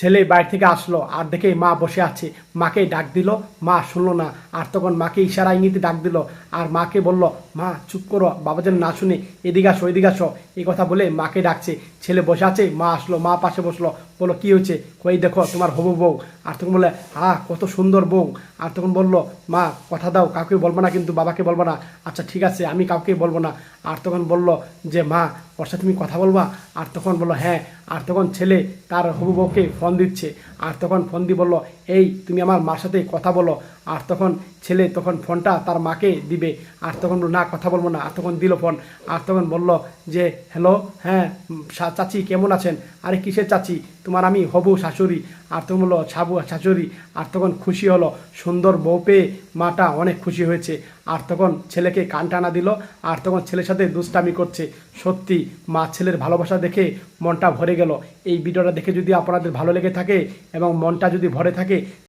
ছেলে বাড়ি থেকে আসলো, আর দেখে মা বসে আছে। মাকে ডাক দিল, মা শুনলো না। আর তখন মাকে ইশারা ইঙ্গিতে ডাক দিল, আর মাকে বলল, মা, চুপ করো, বাবা যেন না শুনে। এদিকে আসো এদিকে আসো। এই কথা বলে মাকে ডাকছে। ছেলে বসে আছে, মা আসলো, মা পাশে বসল, বলল, কি হয়েছে? কই দেখো, তোমার হবু বউ। আর তখন বলে হা কত সুন্দর বউ। আর তখন বলল, মা, কথা দাও, কাউকে বলব না, কিন্তু বাবাকে বলব না। আচ্ছা ঠিক আছে, আমি কাউকে বলব না। আর তখন বলল যে, মা ওর সাথে তুমি কথা বলবা আর তখন বলল হ্যাঁ আর তখন ছেলে তার হবু বউকে ফোন দিচ্ছে আর তখন ফোন দিয়ে বলল এই তুমি আমার মার সাথে কথা বলো আর তখন ছেলে তখন ফোনটা তার মাকে দিবে আর তখন না কথা বলব না আর তখন দিল ফোন আর তখন বলল যে হ্যালো হ্যাঁ চাচি কেমন আছেন আরে কিসের চাচি তোমার আমি হবু শাশুড়ি আর তখন বলল ছাবু শাশুড়ি আর তখন খুশি হলো সুন্দর বউ পেয়ে মাটা অনেক খুশি হয়েছে আর তখন ছেলেকে কান টানা দিল আর তখন ছেলের সাথে দুষ্টামি করছে সত্যি মা ছেলের ভালোবাসা দেখে মনটা ভরে গেল। এই ভিডিওটা দেখে যদি আপনাদের ভালো লেগে থাকে এবং মনটা যদি ভরে থাকে